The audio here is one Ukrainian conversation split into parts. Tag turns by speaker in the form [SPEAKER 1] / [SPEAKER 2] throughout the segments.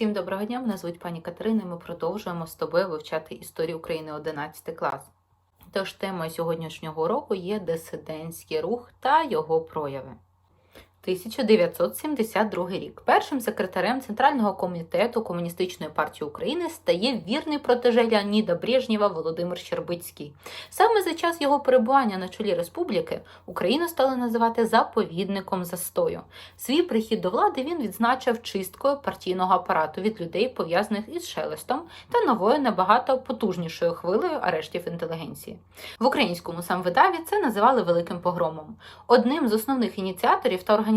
[SPEAKER 1] Всім доброго дня, мене звуть пані Катерина. і Ми продовжуємо з тобою вивчати історію України 11 клас. Тож темою сьогоднішнього уроку є дисидентський рух та його прояви. 1972 рік. Першим секретарем Центрального комітету Комуністичної партії України стає вірний протеже Леоніда Брежнєва Володимир Щербицький. Саме за час його перебування на чолі республіки Україну стали називати заповідником застою. Свій прихід до влади він відзначив чисткою партійного апарату від людей, пов'язаних із шелестом та новою набагато потужнішою хвилею арештів інтелігенції. В українському самвидаві це називали великим погромом. Одним з основних ініціаторів та організаторів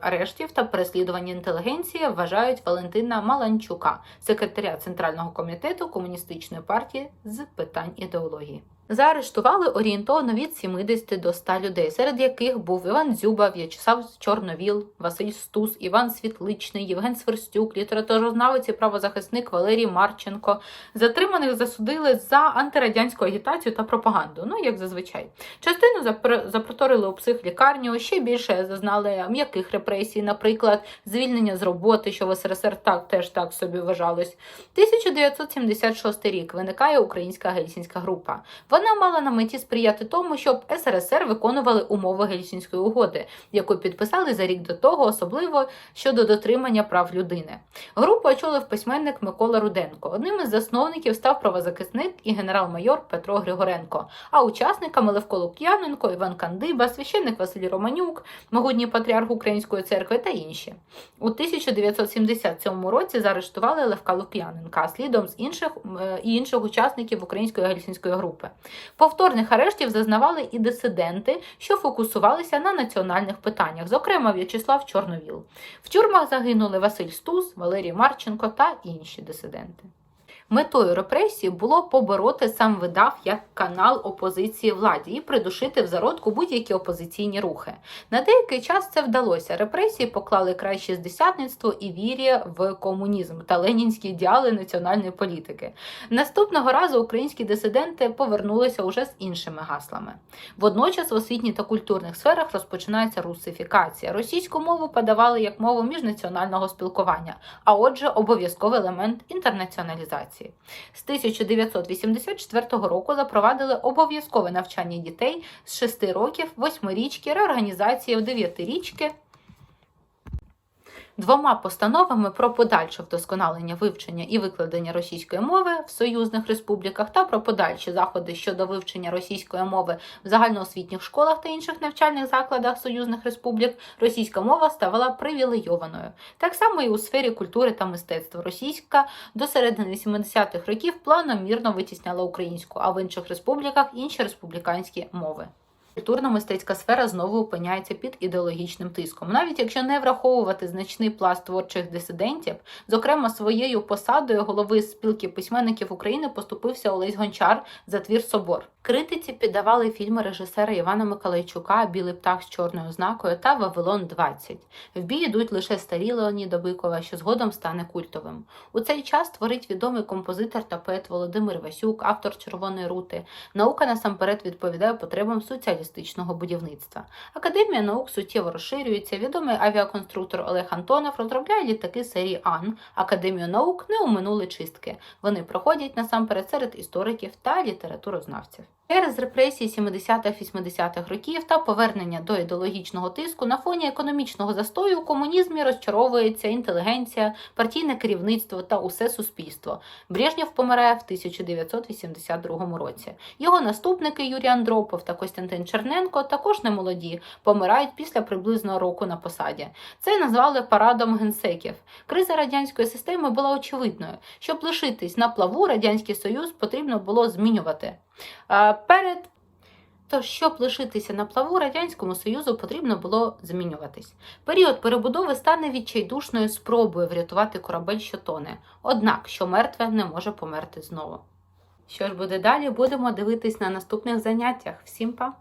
[SPEAKER 1] арештів та переслідування інтелігенції вважають Валентина Маланчука, секретаря Центрального комітету Комуністичної партії з питань ідеології. Заарештували орієнтовно від 70 до 100 людей, серед яких був Іван Дзюба, В'ячеслав Чорновіл, Василь Стус, Іван Світличний, Євген Сверстюк, літературознавець і правозахисник Валерій Марченко. Затриманих засудили за антирадянську агітацію та пропаганду. Ну як зазвичай, частину запр- запроторили у психлікарню, ще більше зазнали м'яких репресій, наприклад, звільнення з роботи, що в СРСР так теж так собі вважалось. 1976 рік виникає українська гельсінська група. Вона мала на меті сприяти тому, щоб СРСР виконували умови Гельсінської угоди, яку підписали за рік до того, особливо щодо дотримання прав людини. Групу очолив письменник Микола Руденко. Одним із засновників став правозахисник і генерал-майор Петро Григоренко. А учасниками Левко Лук'яненко, Іван Кандиба, священник Василь Романюк, могутній патріарх Української церкви та інші. У 1977 році заарештували Левка Лук'яненка, слідом з інших е, і інших учасників української гельсінської групи. Повторних арештів зазнавали і дисиденти, що фокусувалися на національних питаннях, зокрема В'ячеслав Чорновіл. В тюрмах загинули Василь Стус, Валерій Марченко та інші дисиденти. Метою репресії було побороти сам видав як канал опозиції владі і придушити в зародку будь-які опозиційні рухи. На деякий час це вдалося. Репресії поклали край шістдесятництву і вірі в комунізм та ленінські ідеали національної політики. Наступного разу українські дисиденти повернулися уже з іншими гаслами. Водночас в освітній та культурних сферах розпочинається русифікація. Російську мову подавали як мову міжнаціонального спілкування, а отже, обов'язковий елемент інтернаціоналізації. З 1984 року запровадили обов'язкове навчання дітей з 6 років, 8-річки, реорганізації в 9-річки. Двома постановами про подальше вдосконалення вивчення і викладення російської мови в союзних республіках та про подальші заходи щодо вивчення російської мови в загальноосвітніх школах та інших навчальних закладах союзних республік російська мова ставала привілейованою. Так само і у сфері культури та мистецтва російська до середини 70-х років планомірно витісняла українську, а в інших республіках інші республіканські мови. Культурно-мистецька сфера знову опиняється під ідеологічним тиском. Навіть якщо не враховувати значний пласт творчих дисидентів, зокрема своєю посадою голови спілки письменників України поступився Олесь Гончар за твір Собор. Критиці піддавали фільми режисера Івана Миколайчука Білий птах з чорною ознакою та Вавилон 20 В бій йдуть лише старі Леоніда Бикова, що згодом стане культовим. У цей час творить відомий композитор та поет Володимир Васюк, автор Червоної рути. Наука насамперед відповідає потребам соціалістичного будівництва. Академія наук суттєво розширюється. Відомий авіаконструктор Олег Антонов розробляє літаки серії Ан. Академію наук не уминули чистки. Вони проходять насамперед серед істориків та літературознавців. Через репресії 70-80-х років та повернення до ідеологічного тиску на фоні економічного застою у комунізмі розчаровується інтелігенція, партійне керівництво та усе суспільство. Брежнєв помирає в 1982 році. Його наступники Юрій Андропов та Костянтин Черненко також не молоді, помирають після приблизно року на посаді. Це назвали парадом генсеків. Криза радянської системи була очевидною. Щоб лишитись на плаву, радянський союз потрібно було змінювати. Перед Тож, щоб лишитися на плаву, Радянському Союзу потрібно було змінюватись. Період перебудови стане відчайдушною спробою врятувати корабель, що тоне. Однак, що мертве не може померти знову. Що ж буде далі, будемо дивитись на наступних заняттях. Всім па!